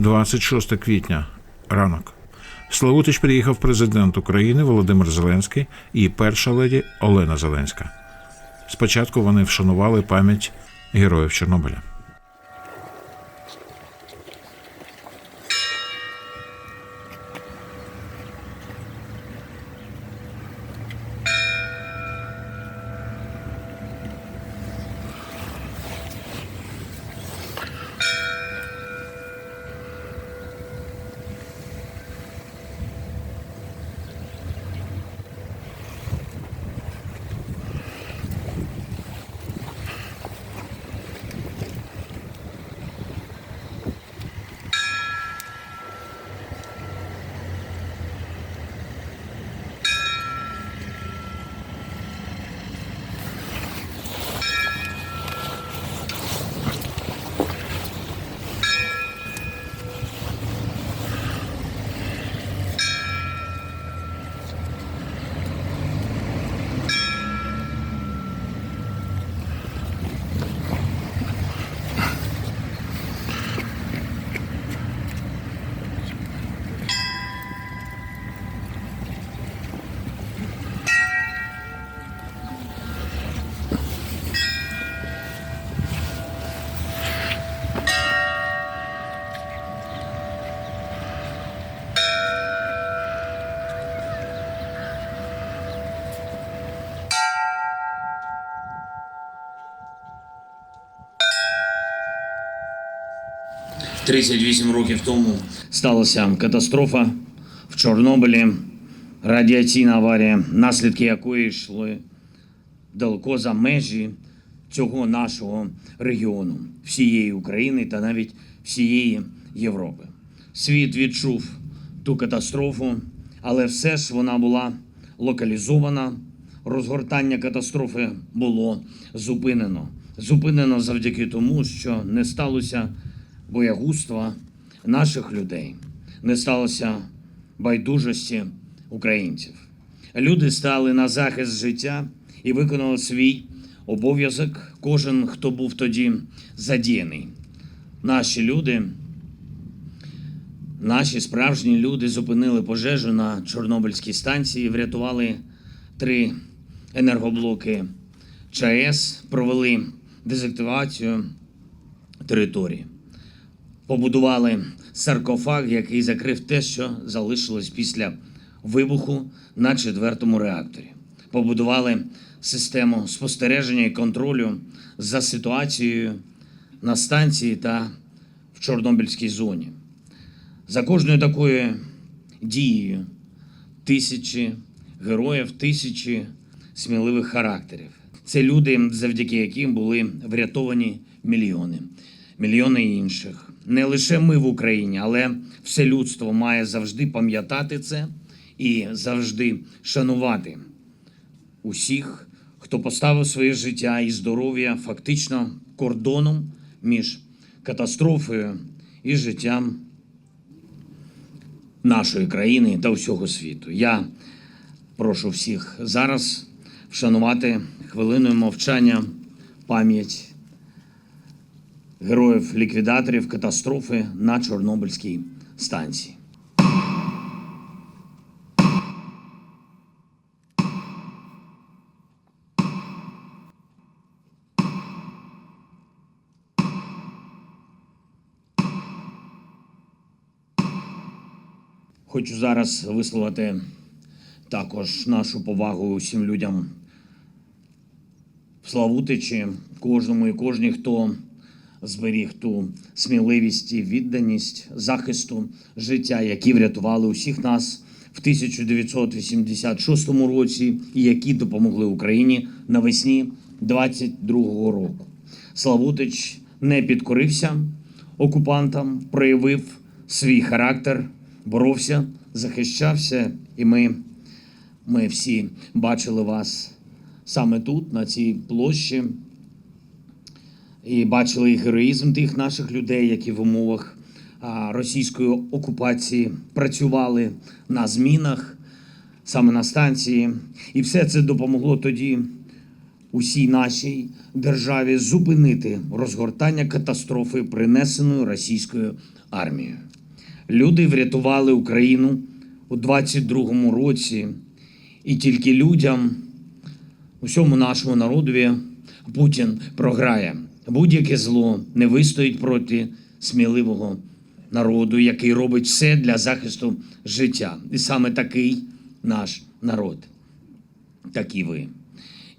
26 квітня, ранок. Славутич приїхав президент України Володимир Зеленський і перша леді Олена Зеленська. Спочатку вони вшанували пам'ять героїв Чорнобиля. – 38 років тому сталася катастрофа в Чорнобилі, радіаційна аварія, наслідки якої йшли далеко за межі цього нашого регіону, всієї України та навіть всієї Європи. Світ відчув ту катастрофу, але все ж вона була локалізована. Розгортання катастрофи було зупинено. Зупинено завдяки тому, що не сталося боягузтва наших людей, не сталося байдужості українців. Люди стали на захист життя і виконали свій обов'язок. Кожен, хто був тоді задіяний. Наші люди, наші справжні люди зупинили пожежу на Чорнобильській станції, врятували три енергоблоки ЧАЕС, провели дезактивацію території. Побудували саркофаг, який закрив те, що залишилось після вибуху на четвертому реакторі. Побудували систему спостереження і контролю за ситуацією на станції та в Чорнобильській зоні. За кожною такою дією тисячі героїв, тисячі сміливих характерів. Це люди, завдяки яким були врятовані мільйони, мільйони інших. Не лише ми в Україні, але все людство має завжди пам'ятати це і завжди шанувати усіх, хто поставив своє життя і здоров'я фактично кордоном між катастрофою і життям нашої країни та всього світу. Я прошу всіх зараз вшанувати хвилиною мовчання пам'ять героїв-ліквідаторів катастрофи на Чорнобильській станції. Хочу зараз висловити також нашу повагу усім людям в Славутичі, кожному і кожній, хто зберіг ту сміливість і відданість захисту життя, які врятували усіх нас в 1986 році, і які допомогли Україні навесні 22-го року. Славутич не підкорився окупантам, проявив свій характер, боровся, захищався, і ми, ми всі бачили вас саме тут, на цій площі, і бачили героїзм тих наших людей, які в умовах російської окупації працювали на змінах, саме на станції. І все це допомогло тоді усій нашій державі зупинити розгортання катастрофи, принесеної російською армією. Люди врятували Україну у 22-му році, і тільки людям, усьому нашому народові, Путін програє. Будь-яке зло не вистоїть проти сміливого народу, який робить все для захисту життя. І саме такий наш народ, такі ви.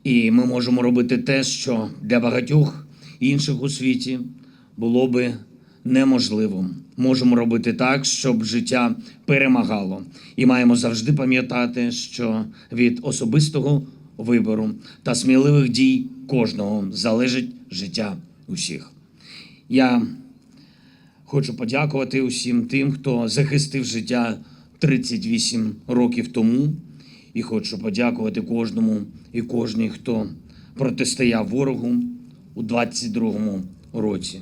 І ми можемо робити те, що для багатьох інших у світі було би неможливим. Можемо робити так, щоб життя перемагало. І маємо завжди пам'ятати, що від особистого вибору та сміливих дій кожного залежить життя усіх. Я хочу подякувати усім тим, хто захистив життя 38 років тому. І хочу подякувати кожному і кожній, хто протистояв ворогу у 22-му році.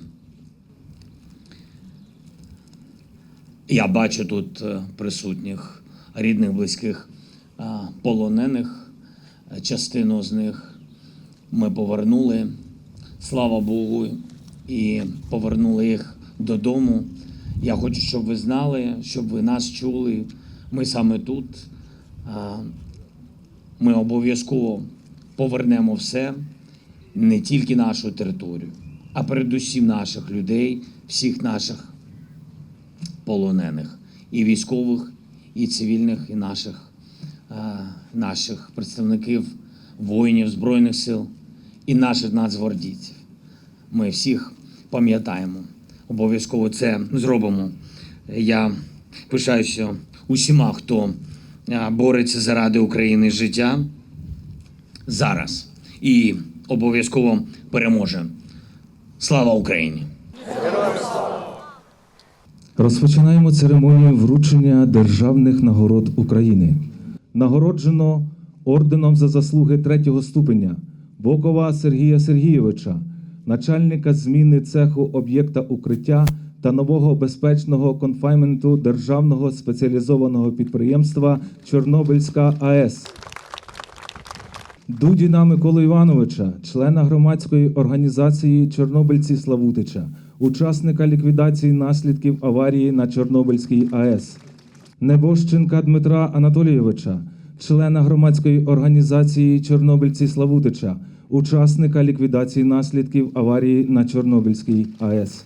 Я бачу тут е, присутніх рідних, близьких е, полонених. Е, Частину з них ми повернули, слава Богу, і повернули їх додому. Я хочу, щоб ви знали, щоб ви нас чули. Ми саме тут. Ми обов'язково повернемо все, не тільки нашу територію, а передусім наших людей, всіх наших полонених, і військових, і цивільних, і наших, наших представників воїнів Збройних сил і наших нацгвардійців. Ми всіх пам'ятаємо. Обов'язково це зробимо. Я пишаюся усіма, хто бореться заради України життя зараз і обов'язково переможе. Слава Україні! Розпочинаємо церемонію вручення державних нагород України. Нагороджено орденом за заслуги третього ступеня Бокова Сергія Сергійовича, начальника зміни цеху об'єкта укриття та нового безпечного конфайменту державного спеціалізованого підприємства Чорнобильська АЕС. Дудіна Миколи Івановича, члена громадської організації Чорнобильці Славутича, учасника ліквідації наслідків аварії на Чорнобильській АЕС. Небожченка Дмитра Анатолійовича, члена громадської організації Чорнобильці Славутича, учасника ліквідації наслідків аварії на Чорнобильській АЕС.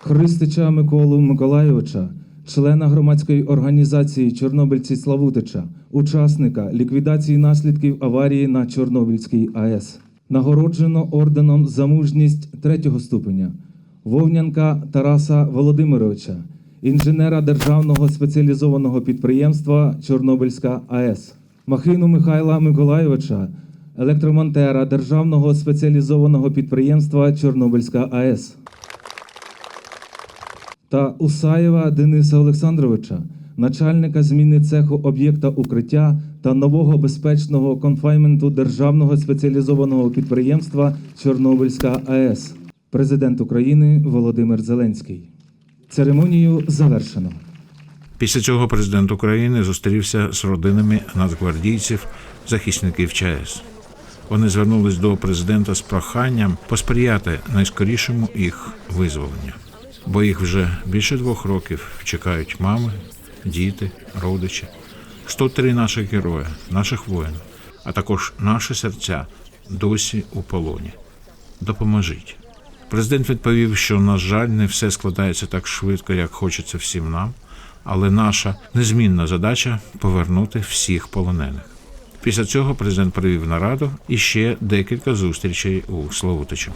Христича Миколу Миколайовича, члена громадської організації Чорнобильці Славутича, учасника ліквідації наслідків аварії на Чорнобильській АЕС. Нагороджено орденом за мужність третього ступеня Вовнянка Тараса Володимировича, інженера державного спеціалізованого підприємства Чорнобильська АЕС. Махину Михайла Миколайовича, електромонтера державного спеціалізованого підприємства Чорнобильська АЕС та Усаєва Дениса Олександровича, начальника зміни цеху об'єкта укриття та нового безпечного конфайменту державного спеціалізованого підприємства Чорнобильська АЕС, президент України Володимир Зеленський. Церемонію завершено. Після цього президент України зустрівся з родинами нацгвардійців, захисників ЧАЕС. Вони звернулись до президента з проханням посприяти найскорішому їх визволенню, бо їх вже більше двох років чекають мами, діти, родичі, 103 наших героя, наших воїнів, а також наші серця досі у полоні. Допоможіть. Президент відповів, що, на жаль, не все складається так швидко, як хочеться всім нам, але наша незмінна задача повернути всіх полонених. Після цього президент провів нараду і ще декілька зустрічей у Славутичі.